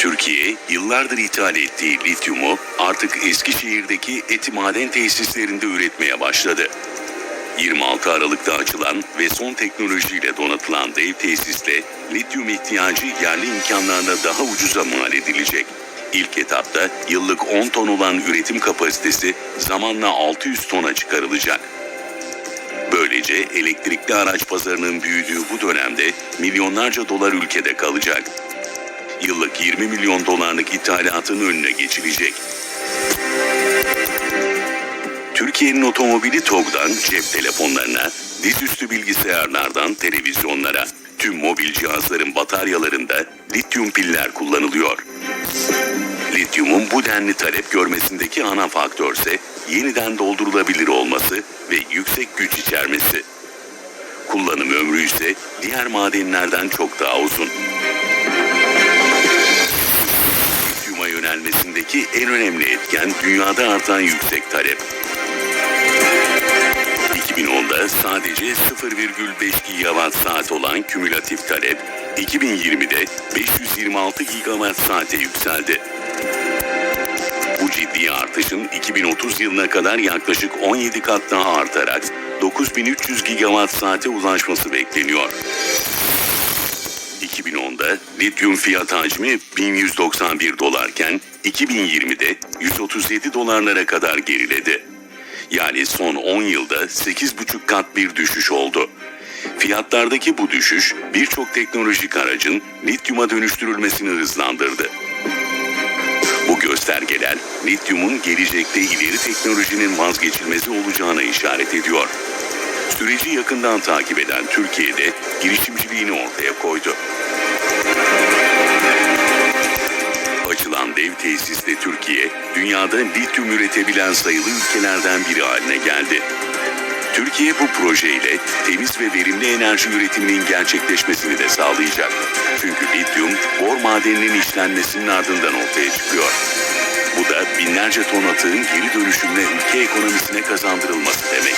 Türkiye yıllardır ithal ettiği lityumu artık Eskişehir'deki etimaden tesislerinde üretmeye başladı. 26 Aralık'ta açılan ve son teknolojiyle donatılan dev tesisle lityum ihtiyacı yerli imkanlarına daha ucuza mal edilecek. İlk etapta yıllık 10 ton olan üretim kapasitesi zamanla 600 tona çıkarılacak. Böylece elektrikli araç pazarının büyüdüğü bu dönemde milyonlarca dolar ülkede kalacak. Yıllık 20 milyon dolarlık ithalatın önüne geçilecek. Türkiye'nin otomobili TOG'dan cep telefonlarına, dizüstü bilgisayarlardan televizyonlara, tüm mobil cihazların bataryalarında lityum piller kullanılıyor. Lityumun bu denli talep görmesindeki ana faktörse yeniden doldurulabilir olması ve yüksek güç içermesi. Kullanım ömrü ise diğer madenlerden çok daha uzun. Yönelmesindeki en önemli etken dünyada artan yüksek talep. 2010'da sadece 0,5 gigawatt saat olan kümülatif talep, 2020'de 526 gigawatt saate yükseldi. Bu ciddi artışın 2030 yılına kadar yaklaşık 17 kat daha artarak 9300 gigawatt saate ulaşması bekleniyor. 2010'da lityum fiyat hacmi 1191 dolarken 2020'de 137 dolarlara kadar geriledi. Yani son 10 yılda 8,5 kat bir düşüş oldu. Fiyatlardaki bu düşüş birçok teknolojik aracın lityuma dönüştürülmesini hızlandırdı. Bu göstergeler lityumun gelecekte ileri teknolojinin vazgeçilmezi olacağına işaret ediyor. Süreci yakından takip eden Türkiye'de girişimciliğini ortaya koydu. Açılan dev tesisle Türkiye, dünyada lityum üretebilen sayılı ülkelerden biri haline geldi. Türkiye bu projeyle temiz ve verimli enerji üretiminin gerçekleşmesini de sağlayacak. Çünkü lityum, bor madeninin işlenmesinin ardından ortaya çıkıyor. Bu da binlerce ton atığın geri dönüşümle ülke ekonomisine kazandırılması demek.